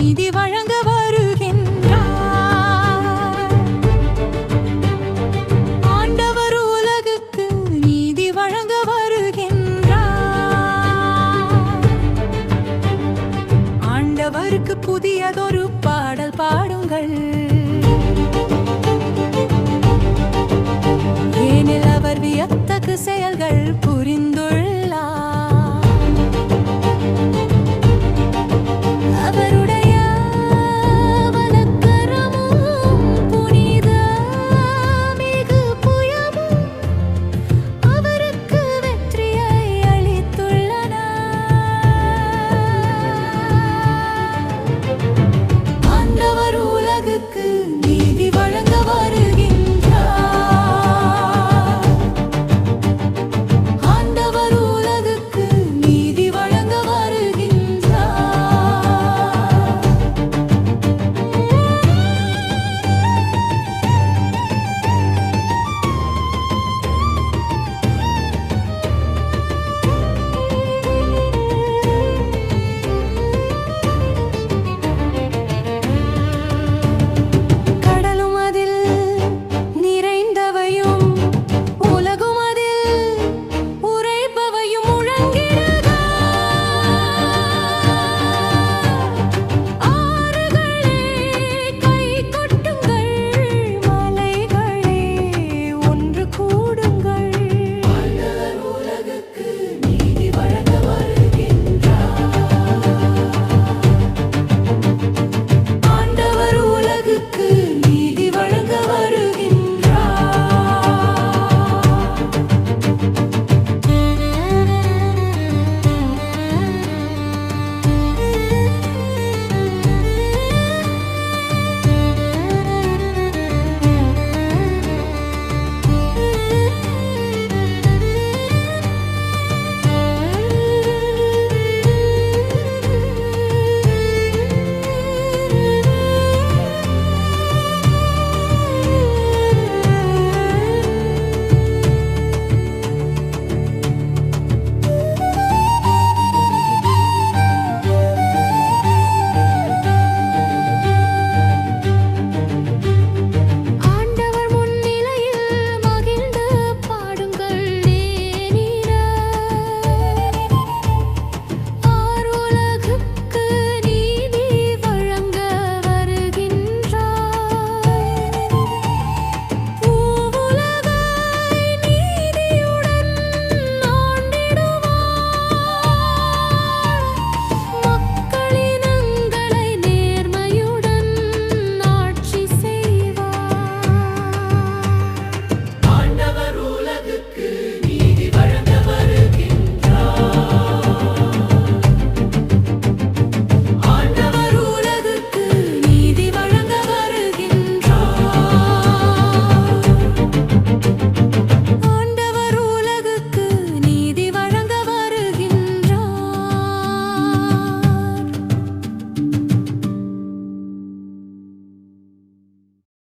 நீதி வழங்க வருகின்றார். ஆண்டவர் உலகுக்கு நீதி வழங்க வருகின்றார். ஆண்டவருக்கு புதியதொரு பாடல் பாடுங்கள். ஏனில் அவர் வியத்தகு செயல்கள் புரிந்து